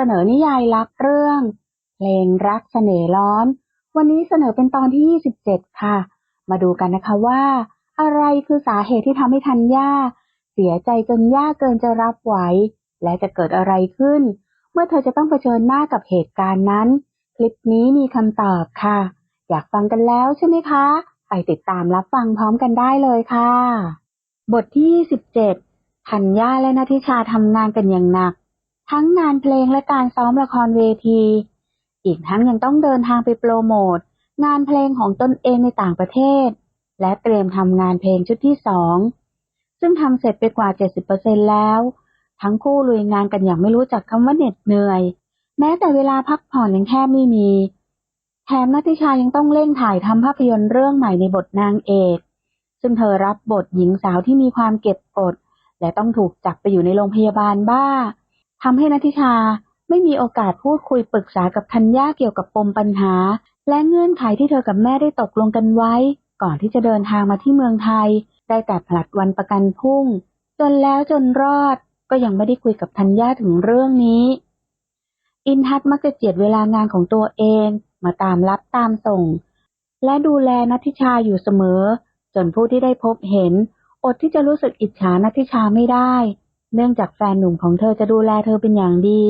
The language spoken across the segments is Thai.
เสนอนิยายรักเรื่อง เพลงรักเสน่ห์ร้อน วันนี้เสนอเป็นตอนที่ 27 ค่ะ มาดูกันนะคะว่า อะไรคือสาเหตุที่ทำให้ทัญญาเสียใจจนย่าเกินจะรับไหว และจะเกิดอะไรขึ้น เมื่อเธอจะต้องเผชิญหน้ากับเหตุการณ์นั้น คลิปนี้มีคำตอบค่ะ อยากฟังกันแล้วใช่ไหมคะ ไปติดตามรับฟังพร้อมกันได้เลยค่ะ บทที่ 27ธัญญาและนาทิชาทำงานกันอย่างหนัก ทั้งงานเพลงและการซ้อมละครเวที อีกทั้งยังต้องเดินทางไปโปรโมท งานเพลงของตนเองในต่างประเทศ และเตรียมทำงานเพลงชุดที่สอง ซึ่งทำเสร็จไปกว่า 70%แล้ว ทั้งคู่ลุยงานกันอย่างไม่รู้จักคำว่าเหน็ดเหนื่อย แม้แต่เวลาพักผ่อนยังแทบไม่มี แถมนัทธิชายังต้องเร่งถ่ายทำภาพยนตร์เรื่องใหม่ในบทนางเอก ซึ่งเธอรับบทหญิงสาวที่มีความเก็บกด และต้องถูกจับไปอยู่ในโรงพยาบาลบ้า ทำให้นัทิชาไม่มีโอกาสพูดคุยปรึกษากับธัญญาเกี่ยวกับปมปัญหา และเงื่อนไขที่เธอกับแม่ได้ตกลงกันไว้ ก่อนที่จะเดินทางมาที่เมืองไทย ได้แต่ผลัดวันประกันพรุ่ง จนแล้วจนรอด ก็ยังไม่ได้คุยกับธัญญาถึงเรื่องนี้ อินทัศมักจะเจียดเวลางานของตัวเอง มาตามรับตามส่ง และดูแลนัทิชาอยู่เสมอ จนผู้ที่ได้พบเห็น อดที่จะรู้สึกอิจฉานัทิชาไม่ได้ เนื่องจากแฟนหนุ่มของเธอจะดูแลเธอเป็นอย่างดี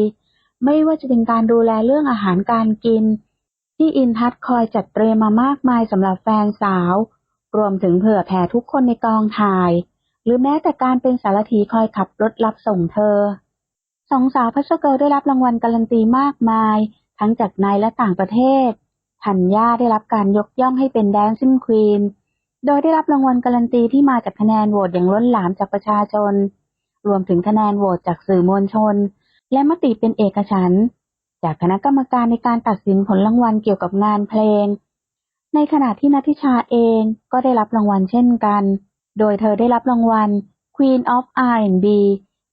ไม่ว่าจะเป็นการดูแลเรื่องอาหารการกิน ที่อินทัศคอยจัดเตรียมมามากมายสำหรับแฟนสาว รวมถึงเผื่อแผ่ทุกคนในกองถ่าย หรือแม้แต่การเป็นสารถีคอยขับรถรับส่งเธอสองสาวพัชเกิลได้รับรางวัลการันตีมากมาย ทั้งจากในและต่างประเทศธัญญาได้รับการยกย่องให้เป็นแดนซิ่งควีนโดยได้รับรางวัลการันตีที่มาจากคะแนนโหวตอย่างล้นหลามจากประชาชน รวมถึงคะแนนโหวตจากสื่อมวลชน และมติเป็นเอกฉันท์จากคณะกรรมการในการตัดสินผลรางวัลเกี่ยวกับงานเพลง ในขณะที่นัทิชาเองก็ได้รับรางวัลเช่นกัน โดยเธอได้รับรางวัล Queen of R&B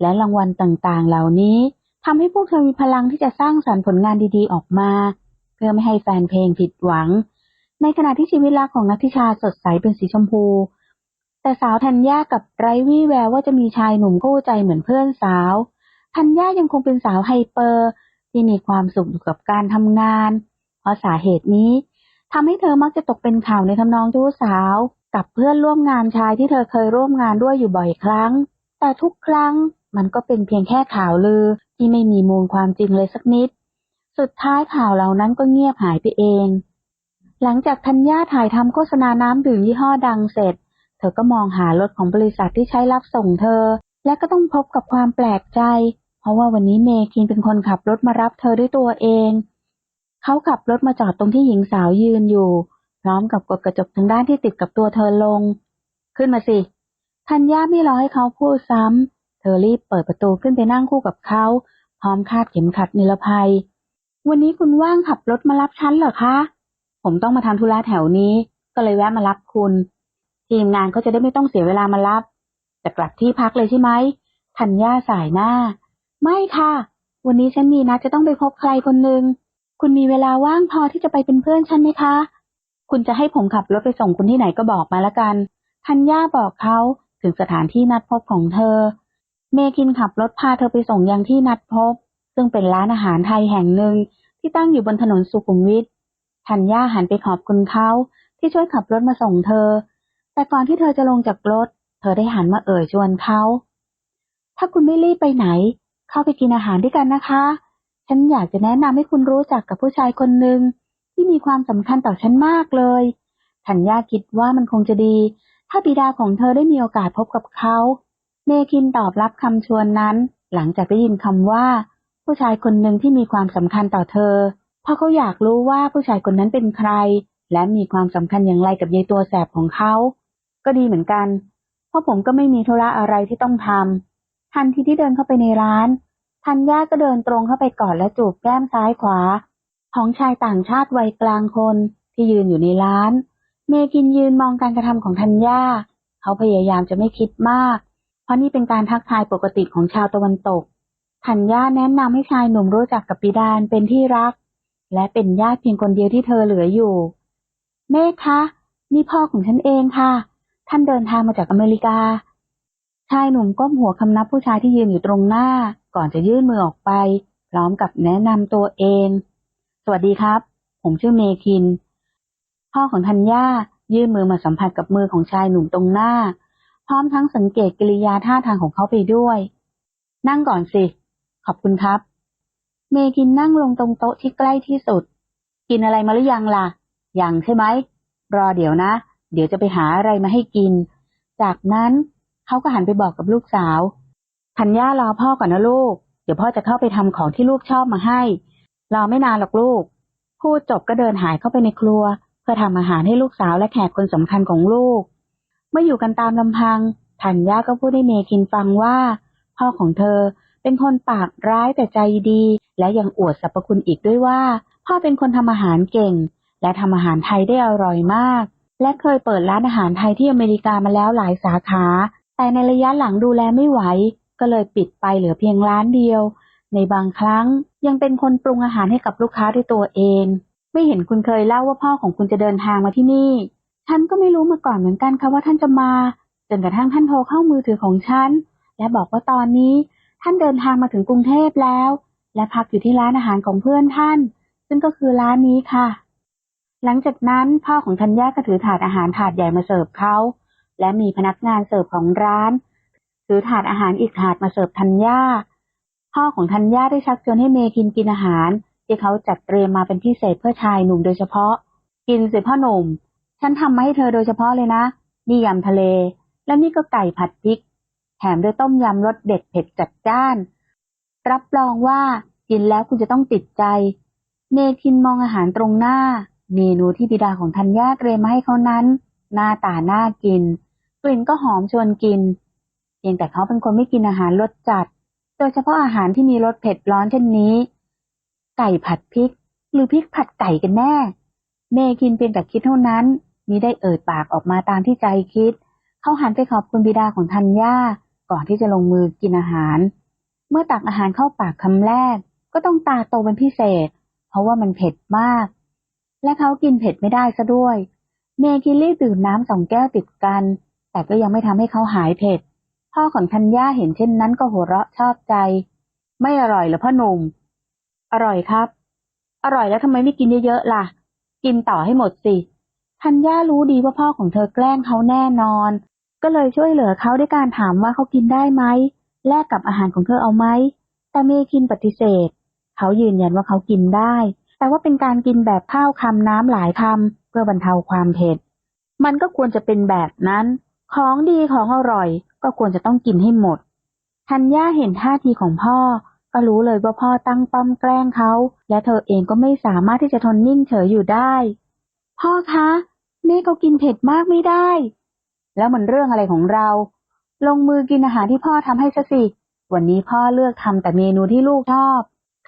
และรางวัลต่างๆ เหล่านี้ทำให้พวกเธอมีพลังที่จะสร้างสรรค์ผลงานดีๆ ออกมา เพื่อไม่ให้แฟนเพลงผิดหวัง ในขณะที่ชีวิตรักของนัทิชาสดใสเป็นสีชมพู แต่สาวธัญญากับไร้วี่แววว่าจะมีชายหนุ่มคู่ใจเหมือนเพื่อนสาวธัญญายังคงเป็นสาวไฮเปอร์ ที่มีความสุขอยู่กับการทำงาน เพราะสาเหตุนี้ทำให้เธอมักจะตกเป็นข่าวในทำนองชู้สาว กับเพื่อนร่วมงานชายที่เธอเคยร่วมงานด้วยอยู่บ่อยครั้ง แต่ทุกครั้งมันก็เป็นเพียงแค่ข่าวลือที่ไม่มีมูลความจริงเลยสักนิด สุดท้ายข่าวเหล่านั้นก็เงียบหายไปเอง หลังจากธัญญาถ่ายทำโฆษณาน้ำดื่มยี่ห้อดังเสร็จ ธอก็มองหารถของบริษัทที่ใช้รับส่งเธอ และก็ต้องพบกับความแปลกใจ เพราะว่าวันนี้เมคินเป็นคนขับรถมารับเธอด้วยตัวเอง เขาขับรถมาจอดตรงที่หญิงสาวยืนอยู่ พร้อมกับกดกระจกทางด้านที่ติดกับตัวเธอลง ขึ้นมาสิธัญญาไม่รอให้เขาพูดซ้ำเธอรีบเปิดประตูขึ้นไปนั่งคู่กับเขา พร้อมคาดเข็มขัดนิรภัย วันนี้คุณว่างขับรถมารับฉันเหรอคะ ผมต้องมาทำธุระแถวนี้ ก็เลยแวะมารับคุณ ทีมงานก็จะได้ไม่ต้องเสียเวลามารับ จะกลับที่พักเลยใช่ไหมธัญญาสายหน้า ไม่ค่ะ วันนี้ฉันมีนัดจะต้องไปพบใครคนหนึ่งคุณมีเวลาว่างพอที่จะไปเป็นเพื่อนฉันไหมคะ คุณจะให้ผมขับรถไปส่งคุณที่ไหนก็บอกมาละกันธัญญาบอกเขาถึงสถานที่นัดพบของเธอ เมคินขับรถพาเธอไปส่งยังที่นัดพบ ซึ่งเป็นร้านอาหารไทยแห่งหนึ่งที่ตั้งอยู่บนถนนสุขุมวิทธัญญาหันไปขอบคุณเขาที่ช่วยขับรถมาส่งเธอ แต่ก่อนที่เธอจะลงจากรถ เธอได้หันมาเอ่ยชวนเขา ถ้าคุณไม่รีบไปไหน เข้าไปกินอาหารด้วยกันนะคะ ฉันอยากจะแนะนำให้คุณรู้จักกับผู้ชายคนหนึ่งที่มีความสำคัญต่อฉันมากเลยธัญญาคิดว่ามันคงจะดี ถ้าบิดาของเธอได้มีโอกาสพบกับเขา เมคินตอบรับคำชวนนั้น หลังจากได้ยินคำว่า ผู้ชายคนหนึ่งที่มีความสำคัญต่อเธอ เพราะเขาอยากรู้ว่าผู้ชายคนนั้นเป็นใคร และมีความสำคัญอย่างไรกับยายตัวแสบของเขา ก็ดีเหมือนกัน เพราะผมก็ไม่มีธุระอะไรที่ต้องทำทันทีที่เดินเข้าไปในร้านธัญญาก็เดินตรงเข้าไปกอดและจูบแก้มซ้ายขวา ของชายต่างชาติวัยกลางคนที่ยืนอยู่ในร้าน เมกินยืนมองการกระทำของธัญญาเขาพยายามจะไม่คิดมาก เพราะนี่เป็นการทักทายปกติของชาวตะวันตกธัญญาแนะนำให้ชายหนุ่มรู้จักกับปิดานเป็นที่รัก และเป็นญาติเพียงคนเดียวที่เธอเหลืออยู่ เมฆคะ นี่พ่อของฉันเองค่ะ ท่านเดินทางมาจากอเมริกา ชายหนุ่มก้มหัวคำนับผู้ชายที่ยืนอยู่ตรงหน้า ก่อนจะยื่นมือออกไป พร้อมกับแนะนำตัวเอง สวัสดีครับ ผมชื่อเมคิน พ่อของธัญญายื่นมือมาสัมผัสกับมือของชายหนุ่มตรงหน้า พร้อมทั้งสังเกตกิริยาท่าทางของเขาไปด้วย นั่งก่อนสิ ขอบคุณครับ เมคินนั่งลงตรงโต๊ะที่ใกล้ที่สุด กินอะไรมาหรือยังล่ะ ยังใช่ไหม รอเดี๋ยวนะ เดี๋ยวจะไปหาอะไรมาให้กิน จากนั้นเขาก็หันไปบอกกับลูกสาวธัญญารอพ่อก่อนนะลูก เดี๋ยวพ่อจะเข้าไปทำของที่ลูกชอบมาให้ รอไม่นานหรอกลูก พูดจบก็เดินหายเข้าไปในครัว เพื่อทำอาหารให้ลูกสาวและแขกคนสำคัญของลูก เมื่ออยู่กันตามลำพังธัญญาก็พูดให้เมคินฟังว่า พ่อของเธอเป็นคนปากร้ายแต่ใจดี และยังอวดสรรพคุณอีกด้วยว่า พ่อเป็นคนทำอาหารเก่ง และทำอาหารไทยได้อร่อยมาก และเคยเปิดร้านอาหารไทยที่อเมริกามาแล้วหลายสาขา แต่ในระยะหลังดูแลไม่ไหว ก็เลยปิดไปเหลือเพียงร้านเดียว ในบางครั้งยังเป็นคนปรุงอาหารให้กับลูกค้าด้วยตัวเอง ไม่เห็นคุณเคยเล่าว่าพ่อของคุณจะเดินทางมาที่นี่ ฉันก็ไม่รู้มาก่อนเหมือนกันค่ะว่าท่านจะมา จนกระทั่งท่านโทรเข้ามือถือของฉัน และบอกว่าตอนนี้ท่านเดินทางมาถึงกรุงเทพแล้ว และพักอยู่ที่ร้านอาหารของเพื่อนท่าน ซึ่งก็คือร้านนี้ค่ะ หลังจากนั้นพ่อของธัญญาก็ถือถาดอาหารถาดใหญ่มาเสิร์ฟเขาและมีพนักงานเสิร์ฟของร้าน ถือถาดอาหารอีกถาดมาเสิร์ฟธัญญาพ่อของธัญญาได้ชักชวนให้เมคินกินอาหาร ที่เขาจัดเตรียมมาเป็นพิเศษเพื่อชายหนุ่มโดยเฉพาะ กินสิพ่อหนุ่ม ฉันทำมาให้เธอโดยเฉพาะเลยนะนี่ยำทะเล และนี่ก็ไก่ผัดพริก แถมด้วยต้มยำรสเด็ดเผ็ดจัดจ้าน รับรองว่ากินแล้วคุณจะต้องติดใจ เมคินมองอาหารตรงหน้า เมนูที่บิดาของธัญญาเตรียมมาให้เขานั้น หน้าตาน่ากิน กลิ่นก็หอมชวนกิน เพียงแต่เขาเป็นคนไม่กินอาหารรสจัด โดยเฉพาะอาหารที่มีรสเผ็ดร้อนเช่นนี้ ไก่ผัดพริก หรือพริกผัดไก่กันแน่ เมคินเพียงแต่คิดเท่านั้นมิได้เอ่ยปากออกมาตามที่ใจคิด เขาหันไปขอบคุณบิดาของธัญญาก่อนที่จะลงมือกินอาหาร เมื่อตักอาหารเข้าปากคำแรก ก็ต้องตาโตเป็นพิเศษ เพราะว่ามันเผ็ดมาก และเขากินเผ็ดไม่ได้ซะด้วย เมคินรีบดื่มน้ำสองแก้วติดกัน แต่ก็ยังไม่ทำให้เขาหายเผ็ด พ่อของธัญญาเห็นเช่นนั้นก็หัวเราะชอบใจ ไม่อร่อยหรอพ่อหนุ่ม อร่อยครับ อร่อยแล้วทำไมไม่กินเยอะๆล่ะ กินต่อให้หมดสิธัญญารู้ดีว่าพ่อของเธอแกล้งเขาแน่นอน ก็เลยช่วยเหลือเขาด้วยการถามว่าเขากินได้ไหมแลกกับอาหารของเธอเอาไหมแต่เมคินปฏิเสธ เขายืนยันว่าเขากินได้ แต่ว่าเป็นการกินแบบข้าวคำน้ำหลายคำเพื่อบรรเทาความเผ็ด มันก็ควรจะเป็นแบบนั้น ของดีของอร่อย ก็ควรจะต้องกินให้หมดธัญญาเห็นท่าทีของพ่อ ก็รู้เลยว่าพ่อตั้งป้อมแกล้งเขา และเธอเองก็ไม่สามารถที่จะทนนิ่งเฉยอยู่ได้ พ่อคะแม่เขากินเผ็ดมากไม่ได้ แล้วมันเรื่องอะไรของเรา ลงมือกินอาหารที่พ่อทำให้ซะสิ วันนี้พ่อเลือกทำแต่เมนูที่ลูกชอบ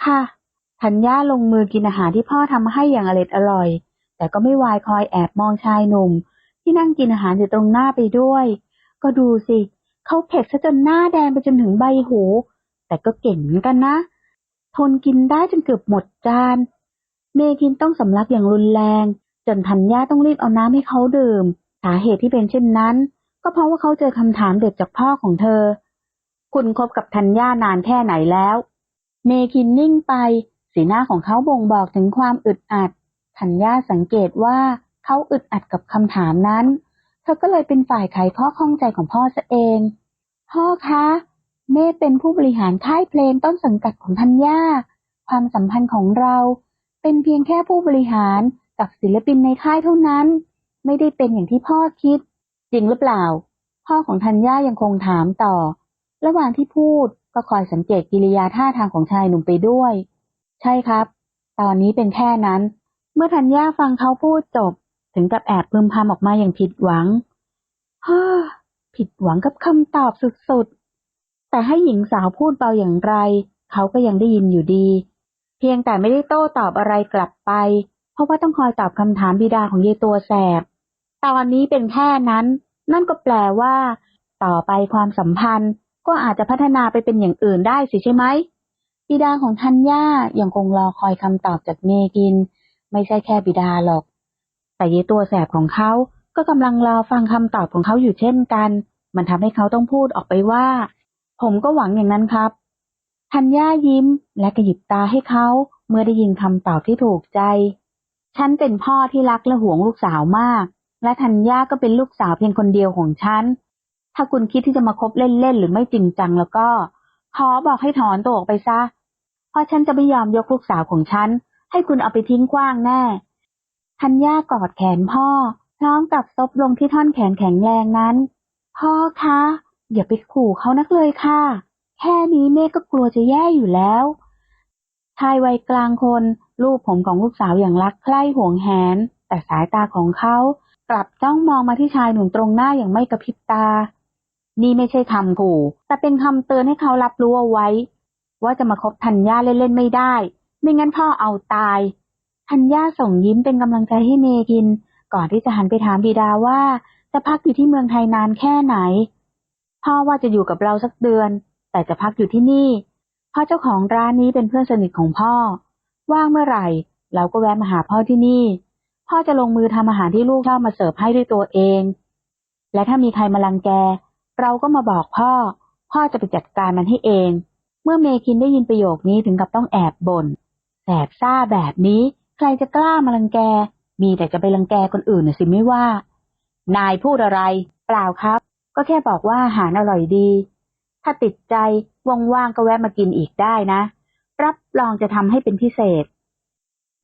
ค่ะ ธัญญาลงมือกินอาหารที่พ่อทำให้อย่างอร็ดอร่อย แต่ก็ไม่วายคอยแอบมองชายหนุ่ม ที่นั่งกินอาหารอยู่ตรงหน้าไปด้วย ก็ดูสิเขาเผ็ดซะจนหน้าแดงไปจนถึงใบหู แต่ก็เก่งเหมือนกันนะ ทนกินได้จนเกือบหมดจาน เมคินต้องสำลักอย่างรุนแรง จนธัญญาต้องรีบเอาน้ำให้เขาดื่ม สาเหตุที่เป็นเช่นนั้น ก็เพราะว่าเขาเจอคำถามเด็ดจากพ่อของเธอ คุณคบกับธัญญานานแค่ไหนแล้ว เมคินนิ่งไป สีหน้าของเขาบ่งบอกถึงความอึดอัดธัญญาสังเกตว่าเขาอึดอัดกับคำถามนั้น เธอก็เลยเป็นฝ่ายไขข้อข้องใจของพ่อซะเอง พ่อคะเมฆเป็นผู้บริหารค่ายเพลงต้นสังกัดของธัญญา ความสัมพันธ์ของเรา เป็นเพียงแค่ผู้บริหารกับศิลปินในค่ายเท่านั้น ไม่ได้เป็นอย่างที่พ่อคิด จริงหรือเปล่า พ่อของธัญญายังคงถามต่อ ระหว่างที่พูดก็คอยสังเกตกิริยาท่าทางของชายหนุ่มไปด้วย ใช่ครับ ตอนนี้เป็นแค่นั้น เมื่อธัญญาฟังเขาพูดจบ ถึงกับแอบพึมพำออกมาอย่างผิดหวังฮ้ผิดหวังกับคำตอบสุดๆ แต่ให้หญิงสาวพูดเบาอย่างไร เขาก็ยังได้ยินอยู่ดี เพียงแต่ไม่ได้โต้ตอบอะไรกลับไป เพราะว่าต้องคอยตอบคำถามบิดาของยายตัวแสบ ตอนนี้เป็นแค่นั้น นั่นก็แปลว่า ต่อไปความสัมพันธ์ก็อาจจะพัฒนาไปเป็นอย่างอื่นได้สิใช่ไหม บิดาของทัญญายังคงรอคอยคำตอบจากเมกิน ไม่ใช่แค่บิดาหรอก แต่ยายตัวแสบของเขาก็กำลังรอฟังคำตอบของเขาอยู่เช่นกัน มันทำให้เขาต้องพูดออกไปว่า ผมก็หวังอย่างนั้นครับธัญญายิ้มและกระยิบตาให้เขาเมื่อได้ยินคำตอบที่ถูกใจ ฉันเป็นพ่อที่รักและห่วงลูกสาวมาก และธัญญาก็เป็นลูกสาวเพียงคนเดียวของฉัน ถ้าคุณคิดที่จะมาคบเล่นๆหรือไม่จริงจังแล้วก็ ขอบอกให้ถอนตัวออกไปซะ เพราะฉันจะไม่ยอมยกลูกสาวของฉัน ให้คุณเอาไปทิ้งกว้างแน่ธัญญากอดแขนพ่อ พร้อมกับซบลงที่ท่อนแขนแข็งแรงนั้น พ่อคะ อย่าไปขู่เขานักเลยค่ะ แค่นี้เมฆก็กลัวจะแย่อยู่แล้วชายวัยกลางคนลูบผมของลูกสาวอย่างรักใคร่ห่วงแหน แต่สายตาของเขากลับจ้องมองมาที่ชายหนุ่มตรงหน้าอย่างไม่กระพริบตา นี่ไม่ใช่คำขู่ แต่เป็นคำเตือนให้เขารับรู้เอาไว้ ว่าจะมาคบธัญญาเล่นๆไม่ได้ ไม่งั้นพ่อเอาตาย ธัญญาส่งยิ้มเป็นกำลังใจให้เมกิน ก่อนที่จะหันไปถามบิดาว่า จะพักอยู่ที่เมืองไทยนานแค่ไหน พ่อว่าจะอยู่กับเราสักเดือน แต่จะพักอยู่ที่นี่เพราะเจ้าของร้านนี้เป็นเพื่อนสนิทของพ่อ ว่างเมื่อไหร่ เราก็แวะมาหาพ่อที่นี่ พ่อจะลงมือทำอาหารที่ลูกชอบมาเสิร์ฟให้ด้วยตัวเอง และถ้ามีใครมาลังแก เราก็มาบอกพ่อ พ่อจะไปจัดการมันให้เอง มื่อเมคินได้ยินประโยคนี้ถึงกับต้องแอบบ่นแสบซ่าแบบนี้ ใครจะกล้ามาลังแก มีแต่จะไปลังแกคนอื่นน่ะสิไม่ว่า นายพูดอะไร เปล่าครับ ก็แค่บอกว่าอาหารอร่อยดี ถ้าติดใจว่างๆก็แวะมากินอีกได้นะ รับรองจะทำให้เป็นพิเศษ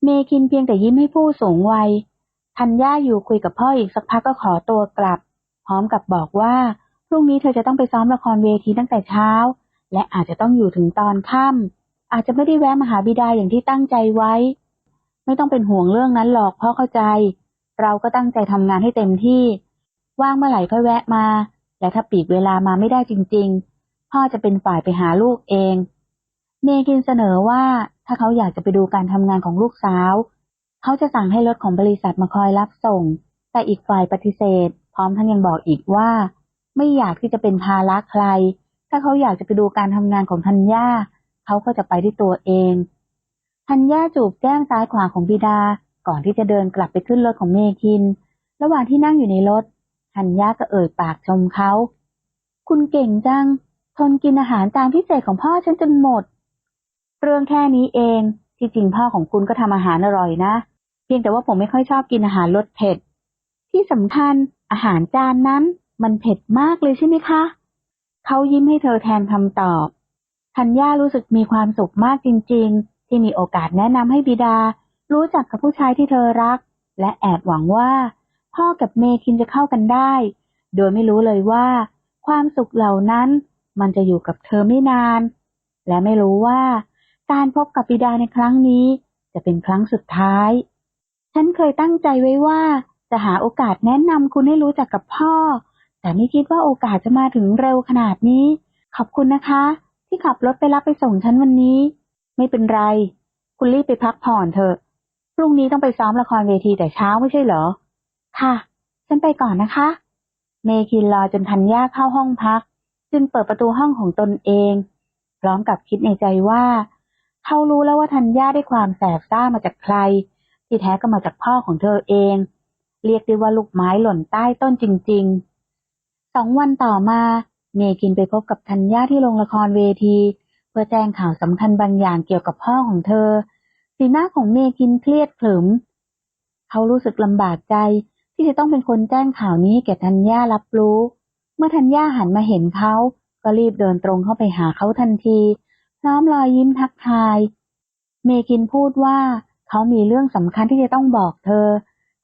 เมคินเพียงแต่ยิ้มให้ผู้สูงวัยทัญญาอยู่คุยกับพ่ออีกสักพักก็ขอตัวกลับ พร้อมกับบอกว่า พรุ่งนี้เธอจะต้องไปซ้อมละครเวทีตั้งแต่เช้า และอาจจะต้องอยู่ถึงตอนค่ำอาจจะไม่ได้แวะมาหาบิดาอย่างที่ตั้งใจไว้ ไม่ต้องเป็นห่วงเรื่องนั้นหรอกพ่อเข้าใจ เราก็ตั้งใจทำงานให้เต็มที่ ว่างเมื่อไหร่ค่อยแวะมา และถ้าปีกเวลามาไม่ได้จริง ๆ พ่อจะเป็นฝ่ายไปหาลูกเองเมกินเสนอว่าถ้าเขาอยากจะไปดูการทำงานของลูกสาว เขาจะสั่งให้รถของบริษัทมาคอยรับส่ง แต่อีกฝ่ายปฏิเสธ พร้อมทั้งยังบอกอีกว่า ไม่อยากที่จะเป็นภาระใคร ถ้าเขาอยากจะไปดูการทำงานของธัญญาเขาก็จะไปด้วยตัวเองธัญญาจูบแก้มซ้ายขวาของบิดา ก่อนที่จะเดินกลับไปขึ้นรถของเมคิน ระหว่างที่นั่งอยู่ในรถธัญญาก็เอ่ยปากชมเขา คุณเก่งจัง ทนกินอาหารจานพิเศษของพ่อฉันจนหมด เรื่องแค่นี้เอง ที่จริงพ่อของคุณก็ทำอาหารอร่อยนะ เพียงแต่ว่าผมไม่ค่อยชอบกินอาหารรสเผ็ด ที่สำคัญอาหารจานนั้นมันเผ็ดมากเลยใช่ไหมคะ เขายิ้มให้เธอแทนคำตอบธัญญารู้สึกมีความสุขมากจริง ๆ ที่มีโอกาสแนะนำให้บิดา รู้จักกับผู้ชายที่เธอรัก และแอบหวังว่า พ่อกับเมคินจะเข้ากันได้ โดยไม่รู้เลยว่า ความสุขเหล่านั้นมันจะอยู่กับเธอไม่นาน และไม่รู้ว่า การพบกับบิดาในครั้งนี้ จะเป็นครั้งสุดท้าย ฉันเคยตั้งใจไว้ว่าจะหาโอกาสแนะนำคุณให้รู้จักกับพ่อ แต่ไม่คิดว่าโอกาสจะมาถึงเร็วขนาดนี้ ขอบคุณนะคะ ที่ขับรถไปรับไปส่งฉันวันนี้ ไม่เป็นไร คุณรีบไปพักผ่อนเถอะพรุ่งนี้ต้องไปซ้อมละครเวทีแต่เช้าไม่ใช่เหรอ ค่ะ ฉันไปก่อนนะคะ เมคินรอจนทันย่าเข้าห้องพัก จึงเปิดประตูห้องของตนเอง พร้อมกับคิดในใจว่า เขารู้แล้วว่าทันย่าได้ความแสบซ่ามาจากใคร ที่แท้ก็มาจากพ่อของเธอเอง เรียกได้ว่าลูกไม้หล่นใต้ต้นจริง ๆ สองวันต่อมา เมคินไปพบกับทัญญาที่โรงละครเวที เพื่อแจ้งข่าวสำคัญบางอย่างเกี่ยวกับพ่อของเธอ สีหน้าของเมคินเครียดขรึม เขารู้สึกลำบากใจที่จะต้องเป็นคนแจ้งข่าวนี้แก่ธัญญารับรู้ เมื่อธัญญาหันมาเห็นเขาก็รีบเดินตรงเข้าไปหาเขาทันทีพร้อมรอยยิ้มทักทาย เมคินพูดว่าเขามีเรื่องสำคัญที่จะต้องบอกเธอ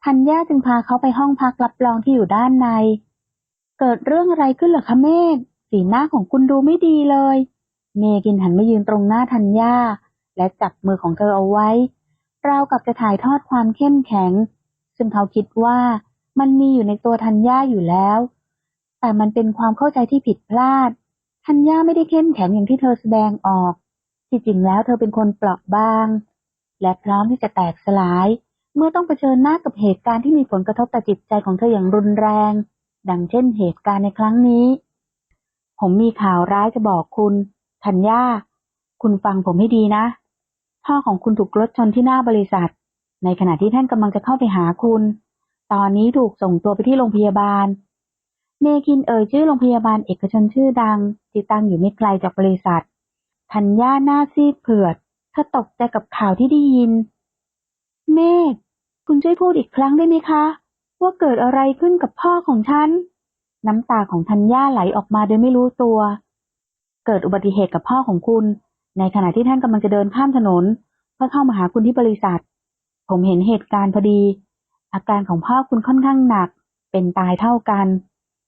ธัญญาจึงพาเขาไปห้องพักรับรองที่อยู่ด้านใน เกิดเรื่องอะไรขึ้นเหรอคะเมธสีหน้าของคุณดูไม่ดีเลย เมกินหันมายืนตรงหน้าธัญญาและจับมือของเธอเอาไว้ ราวกับจะถ่ายทอดความเข้มแข็ง ซึ่งเขาคิดว่ามันมีอยู่ในตัวธัญญาอยู่แล้ว แต่มันเป็นความเข้าใจที่ผิดพลาด ธัญญาไม่ได้เข้มแข็งอย่างที่เธอแสดงออก ที่จริงแล้วเธอเป็นคนเปราะบาง และพร้อมที่จะแตกสลาย เมื่อต้องเผชิญหน้ากับเหตุการณ์ที่มีผลกระทบต่อจิตใจของเธออย่างรุนแรง ดังเช่นเหตุการณ์ในครั้งนี้ ผมมีข่าวร้ายจะบอกคุณธัญญาคุณฟังผมให้ดีนะ พ่อของคุณถูกรถชนที่หน้าบริษัท ในขณะที่ท่านกำลังจะเข้าไปหาคุณ ตอนนี้ถูกส่งตัวไปที่โรงพยาบาล เมคินเอ่ยชื่อโรงพยาบาลเอกชนชื่อดังที่ตั้งอยู่ไม่ไกลจากบริษัทธัญญาหน้าซีดเผือดเธอตกใจกับข่าวที่ได้ยิน เมฆคุณช่วยพูดอีกครั้งได้ไหมคะ ว่าเกิดอะไรขึ้นกับพ่อของฉัน น้ำตาของธัญญาไหลออกมาโดยไม่รู้ตัว เกิดอุบัติเหตุกับพ่อของคุณ ในขณะที่ท่านกำลังจะเดินข้ามถนน เพื่อเข้ามาหาคุณที่บริษัท ผมเห็นเหตุการณ์พอดี อาการของพ่อคุณค่อนข้างหนัก เป็นตายเท่ากัน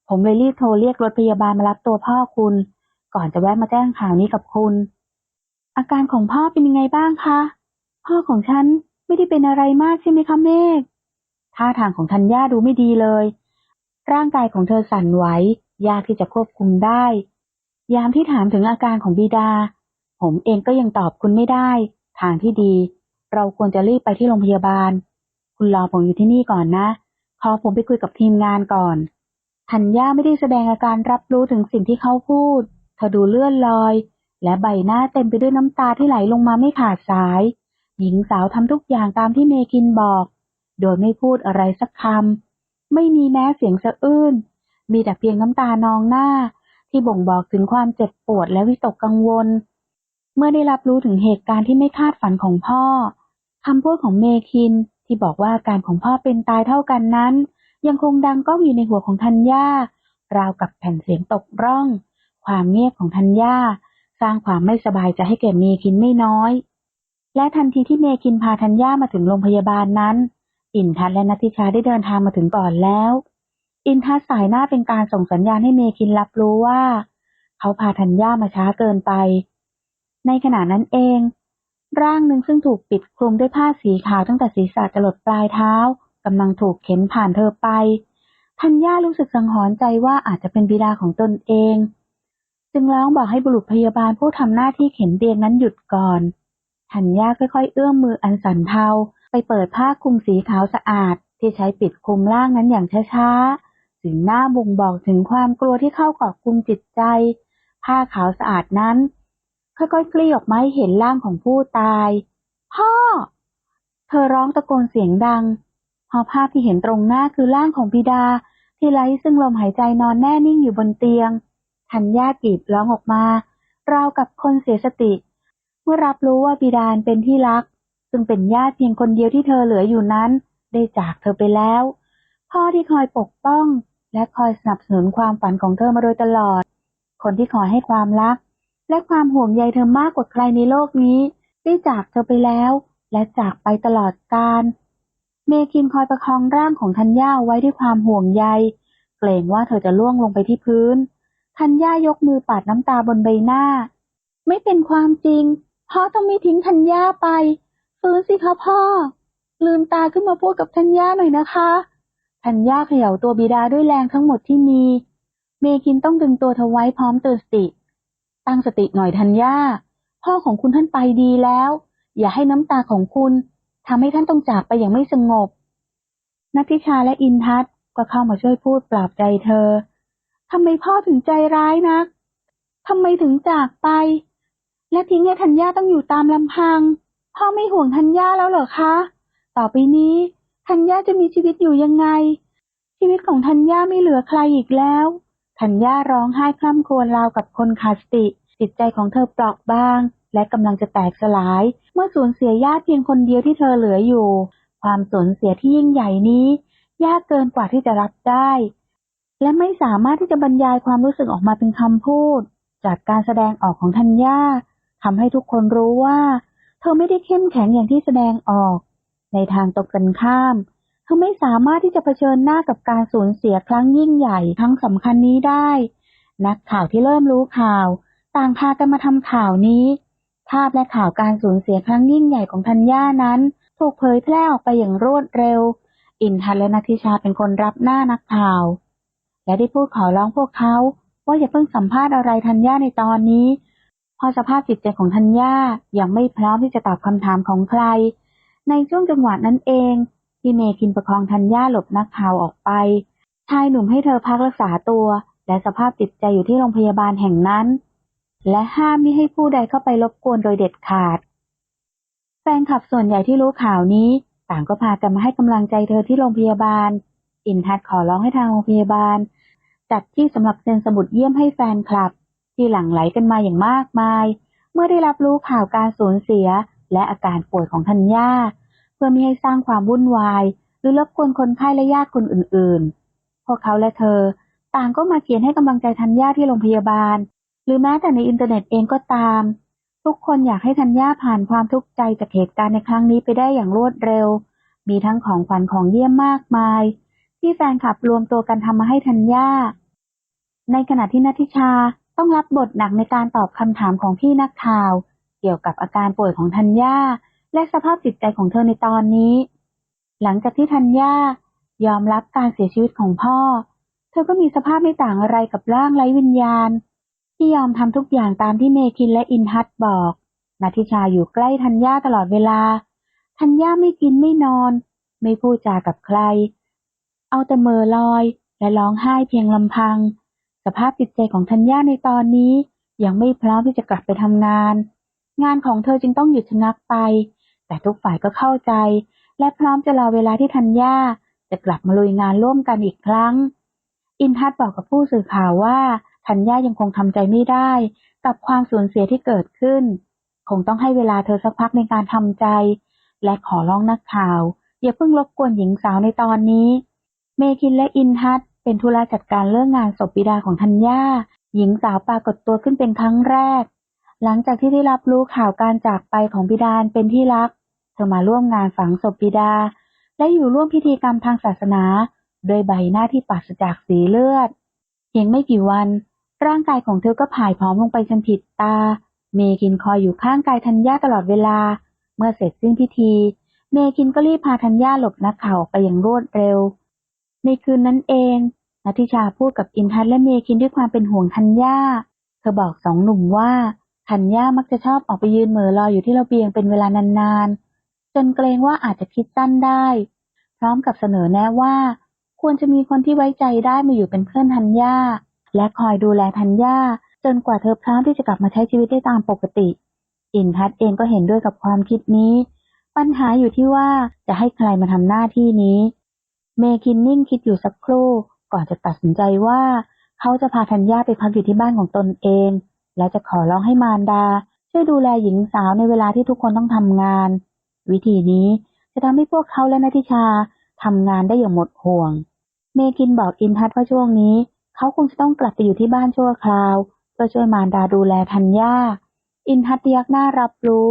ผมเลยรีบโทรเรียกรถพยาบาลมารับตัวพ่อคุณ ก่อนจะแวะมาแจ้งข่าวนี้กับคุณ อาการของพ่อเป็นยังไงบ้างคะ พ่อของฉันไม่ได้เป็นอะไรมากใช่ไหมคะเมฆ ท่าทางของธัญญาดูไม่ดีเลย ร่างกายของเธอสั่นไหวยากที่จะควบคุมได้ ยามที่ถามถึงอาการของบิดา ผมเองก็ยังตอบคุณไม่ได้ ทางที่ดี เราควรจะรีบไปที่โรงพยาบาล คุณรอผมอยู่ที่นี่ก่อนนะ ขอผมไปคุยกับทีมงานก่อนธัญญาไม่ได้แสดงอาการรับรู้ถึงสิ่งที่เขาพูด เธอดูเลื่อนลอย และใบหน้าเต็มไปด้วยน้ำตาที่ไหลลงมาไม่ขาดสาย หญิงสาวทำทุกอย่างตามที่เมคินบอก โดยไม่พูดอะไรสักคำ ไม่มีแม้เสียงสะอื้น มีแต่เพียงน้ำตานองหน้า ที่บ่งบอกถึงความเจ็บปวดและวิตกกังวล เมื่อได้รับรู้ถึงเหตุการณ์ที่ไม่คาดฝันของพ่อคำพูดของเมคินที่บอกว่าอาการของพ่อเป็นตายเท่ากันนั้น ยังคงดังก้องอยู่ในหัวของธัญญาราวกับแผ่นเสียงตกร่อง ความเงียบของธัญญาสร้างความไม่สบายใจให้แก่เมคินไม่น้อย และทันทีที่เมคินพาธัญญามาถึงโรงพยาบาลนั้น อินทัศและนัทิชาได้เดินทางมาถึงก่อนแล้ว อินทัศสายหน้าเป็นการส่งสัญญาณให้เมคินรับรู้ว่า เขาพาธัญญามาช้าเกินไป ในขณะนั้นเอง ร่างหนึ่งซึ่งถูกปิดคลุมด้วยผ้าสีขาวตั้งแต่ศีรษะจรดปลายเท้ากำลังถูกเข็นผ่านเธอไปธัญญารู้สึกสังหรณ์ใจว่าอาจจะเป็นบิดาของตนเอง จึงร้องบอกให้บุรุษพยาบาลผู้ทำหน้าที่เข็นเตียงนั้นหยุดก่อนธัญญาค่อยๆ เอื้อมมืออันสันเทา ไปเปิดผ้าคลุมสีขาวสะอาดที่ใช้ปิดคลุมร่างนั้นอย่างช้าๆ สีหน้าบ่งบอกถึงความกลัวที่เข้ากอบคลุมจิตใจ ผ้าขาวสะอาดนั้น ค่อยๆ คลี่ออกมาหเห็นร่างของผู้ตาย พ่อ เธอร้องตะโกนเสียงดัง พอภาพที่เห็นตรงหน้าคือร่างของบิดา ที่ไร้ซึ่งลมหายใจนอนแน่นิ่งอยู่บนเตียงทันญากรีดร้องออกมา ราวกับคนเสียสติ เมื่อรับรู้ว่าบิดาเป็นที่รัก ซึ่งเป็นญาติเพียงคนเดียวที่เธอเหลืออยู่นั้น ได้จากเธอไปแล้ว พ่อที่คอยปกป้อง และคอยสนับสนุนความฝันของเธอมาโดยตลอด คนที่คอยให้ความรัก และความห่วงใยเธอมากกว่าใครในโลกนี้ ได้จากเธอไปแล้ว และจากไปตลอดกาลเมคินคอยประคองร่างของธัญญาไว้ด้วยความห่วงใย เกรงว่าเธอจะล่วงลงไปที่พื้นธัญญายกมือปัดน้ำตาบนใบหน้า ไม่เป็นความจริงพ่อต้องไม่ทิ้งธัญญาไป ฟื้นสิคะพ่อ ลืมตาขึ้นมาพูดกับธัญญาหน่อยนะคะธัญญาเขย่าตัวบิดาด้วยแรงทั้งหมดที่มี เมคินต้องดึงตัวเธอไว้พร้อมเตือนสติ ตั้งสติหน่อยธัญญา พ่อของคุณท่านไปดีแล้ว อย่าให้น้ำตาของคุณทำให้ท่านต้องจากไปอย่างไม่สงบนัทธิชาและอินทัศก็เข้ามาช่วยพูดปลอบใจเธอทำไมพ่อถึงใจร้ายนักทำไมถึงจากไป และทิ้งให้ธัญญาต้องอยู่ตามลำพัง พ่อไม่ห่วงธัญญาแล้วเหรอคะ ต่อไปนี้ธัญญาจะมีชีวิตอยู่ยังไง ชีวิตของธัญญาไม่เหลือใครอีกแล้วธัญญาร้องไห้คร่ำครวญราวกับคนขาดสติ จิตใจของเธอเปราะบาง และกำลังจะแตกสลาย เมื่อสูญเสียญาติเพียงคนเดียวที่เธอเหลืออยู่ ความสูญเสียที่ยิ่งใหญ่นี้ ยากเกินกว่าที่จะรับได้ และไม่สามารถที่จะบรรยายความรู้สึกออกมาเป็นคำพูด จากการแสดงออกของธัญญาทำให้ทุกคนรู้ว่า เธอไม่ได้เข้มแข็งอย่างที่แสดงออก ในทางตรงกันข้าม เธอไม่สามารถที่จะเผชิญหน้ากับการสูญเสียครั้งยิ่งใหญ่ครั้งสำคัญนี้ได้ นักข่าวที่เริ่มรู้ข่าว ต่างพากันมาทำข่าวนี้ ภาพและข่าวการสูญเสียครั้งยิ่งใหญ่ของธัญญานั้น ถูกเผยแพร่ออกไปอย่างรวดเร็ว อินทัศน์และนัทิชาเป็นคนรับหน้านักข่าว และได้พูดขอร้องพวกเขาว่าอย่าเพิ่งสัมภาษณ์อะไรธัญญาในตอนนี้ พราะสภาพจิตใจของธัญญายังไม่พร้อมที่จะตอบคำถามของใคร ในช่วงจังหวะนั้นเองที่เมคินประคองธัญญาหลบนักข่าวออกไป ชายหนุ่มให้เธอพักรักษาตัว และสภาพจิตใจอยู่ที่โรงพยาบาลแห่งนั้น และห้ามไมิให้ผู้ใดเข้าไปรบกวนโดยเด็ดขาด แฟนคลับส่วนใหญ่ที่รู้ข่าวนี้ ต่างก็พากันมาให้กำลังใจเธอที่โรงพยาบาล อินทัศขอร้องให้ทางโรงพยาบาล จัดที่สำหรับเซ็นสมุดเยี่ยมให้แฟนคลับ ที่หลั่งไหลกันมาอย่างมากมาย เมื่อได้รับรู้ข่าวการสูญเสียและอาการป่วยของธัญญาเพื่อไม่ให้สร้างความวุ่นวาย หรือรบกวนคนไข้และญาติคนอื่นๆ พวกเขาและเธอต่างก็มาเขียนให้กำลังใจธัญญาที่โรงพยาบาล หรือแม้แต่ในอินเทอร์เน็ตเองก็ตาม ทุกคนอยากให้ธัญญาผ่านความทุกข์ใจจากเหตุการณ์ในครั้งนี้ไปได้อย่างรวดเร็ว มีทั้งของขวัญของเยี่ยมมากมาย ที่แฟนคลับรวมตัวกันทำมาให้ธัญญาในขณะที่นัทิชา ต้องรับบทหนักในการตอบคำถามของพี่นักข่าว เกี่ยวกับอาการป่วยของธัญญาและสภาพจิตใจของเธอในตอนนี้ หลังจากที่ธัญญายอมรับการเสียชีวิตของพ่อ เธอก็มีสภาพไม่ต่างอะไรกับร่างไร้วิญญาณ ที่ยอมทำทุกอย่างตามที่เมคินและอินฮัตบอกนัทธิชาอยู่ใกล้ธัญญาตลอดเวลา ธัญญาไม่กินไม่นอน ไม่พูดจากับใคร เอาแต่เมอลอยและร้องไห้เพียงลำพัง สภาพจิตใจของธัญญาในตอนนี้ ยังไม่พร้อมที่จะกลับไปทำงาน งานของเธอจึงต้องหยุดชะงักไป แต่ทุกฝ่ายก็เข้าใจ และพร้อมจะรอเวลาที่ธัญญาจะกลับมาลุยงานร่วมกันอีกครั้ง อินทัศบอกกับผู้สื่อข่าวว่าธัญญายังคงทำใจไม่ได้ กับความสูญเสียที่เกิดขึ้น คงต้องให้เวลาเธอสักพักในการทำใจ และขอร้องนักข่าว อย่าเพิ่งรบกวนหญิงสาวในตอนนี้ เมคินและอินทัศ เป็นธุระจัดการเรื่องงานศพบิดาของธัญญาหญิงสาวปรากฏตัวขึ้นเป็นครั้งแรก หลังจากที่ได้รับรู้ข่าวการจากไปของบิดาเป็นที่รัก เธอมาร่วมงานฝังศพบิดา และอยู่ร่วมพิธีกรรมทางศาสนา โดยใบหน้าที่ปราศจากสีเลือด เพียงไม่กี่วัน ร่างกายของเธอก็ผ่ายผอมลงไปจนผิดตา เมคินคอยอยู่ข้างกายธัญญาตลอดเวลา เมื่อเสร็จสิ้นพิธี เมคินก็รีบพาธัญญาหลบนักข่าวออกไปอย่างรวดเร็ว ในคืนนั้นเองนัทิชาพูดกับอินทัศและเมคินด้วยความเป็นห่วงธัญญา เธอบอกสองหนุ่มว่าธัญญามักจะชอบออกไปยืนเหม่อลอยอยู่ที่ระเบียงเป็นเวลานานๆ จนเกรงว่าอาจจะคิดสั้นได้ พร้อมกับเสนอแนะว่า ควรจะมีคนที่ไว้ใจได้มาอยู่เป็นเพื่อนธัญญา และคอยดูแลธัญญา จนกว่าเธอพร้อมที่จะกลับมาใช้ชีวิตได้ตามปกติ อินทัศเองก็เห็นด้วยกับความคิดนี้ ปัญหาอยู่ที่ว่าจะให้ใครมาทำหน้าที่นี้ เมคินนิ่งคิดอยู่สักครู่ก่อนจะตัดสินใจว่า เขาจะพาธัญญาไปพักอยู่ที่บ้านของตนเอง และจะขอร้องให้มารดา ช่วยดูแลหญิงสาวในเวลาที่ทุกคนต้องทำงาน วิธีนี้จะทำให้พวกเขาและนัทิชาทำงานได้อย่างหมดห่วง เมคินบอกอินทัศว่าช่วงนี้ เขาคงจะต้องกลับไปอยู่ที่บ้านชั่วคราวเพื่อช่วยมารดาดูแลธัญญาอินทัศน์ยักหน้ารับรู้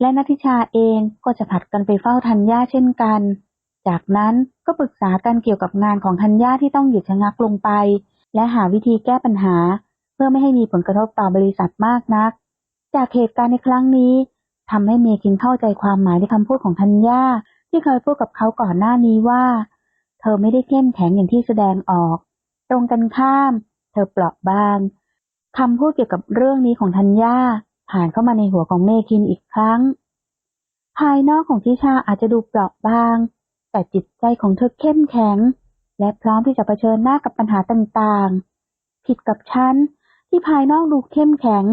และนัทิชาเองก็จะผัดกันไปเฝ้าธัญญาเช่นกัน จากนั้นก็ปรึกษากันเกี่ยวกับงานของธัญญาที่ต้องหยุดชะงักลงไป และหาวิธีแก้ปัญหา เพื่อไม่ให้มีผลกระทบต่อบริษัทมากนัก จากเหตุการณ์ในครั้งนี้ทำให้เมคินเข้าใจความหมายในคำพูดของธัญญาที่เคยพูดกับเขาก่อนหน้านี้ว่า เธอไม่ได้เข้มแข็งอย่างที่แสดงออก ตรงกันข้าม เธอเปราะบางคำพูดเกี่ยวกับเรื่องนี้ของธัญญาผ่านเข้ามาในหัวของเมคินอีกครั้ง ภายนอกของทิชาอาจจะดูเปราะบาง แต่จิตใจของเธอเข้มแข็ง และพร้อมที่จะเผชิญหน้ากับปัญหาต่างๆ ผิดกับฉันที่ภายนอกดูเข้มแข็ง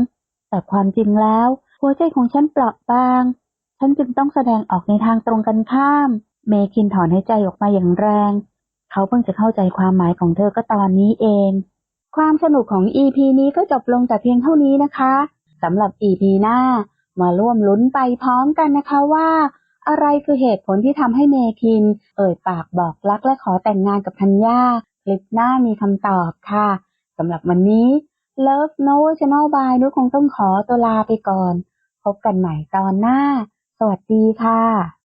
แต่ความจริงแล้วหัวใจของฉันเปราะบาง ฉันจึงต้องแสดงออกในทางตรงกันข้าม เมคินถอนหายใจออกมาอย่างแรง เขาเพิ่งจะเข้าใจความหมายของเธอก็ตอนนี้เอง ความสนุกของ EP นี้ก็จบลงแต่เพียงเท่านี้นะคะสำหรับ EP หน้ามาร่วมลุ้นไปพร้อมกันนะคะว่า อะไรคือเหตุผลที่ทำให้เมคิน เอ่ยปากบอกรักและขอแต่งงานกับธัญญาคลิปหน้ามีคำตอบค่ะสำหรับวันนี้ Love No Channel by นุชคงต้องขอตัวลาไปก่อน พบกันใหม่ตอนหน้า สวัสดีค่ะ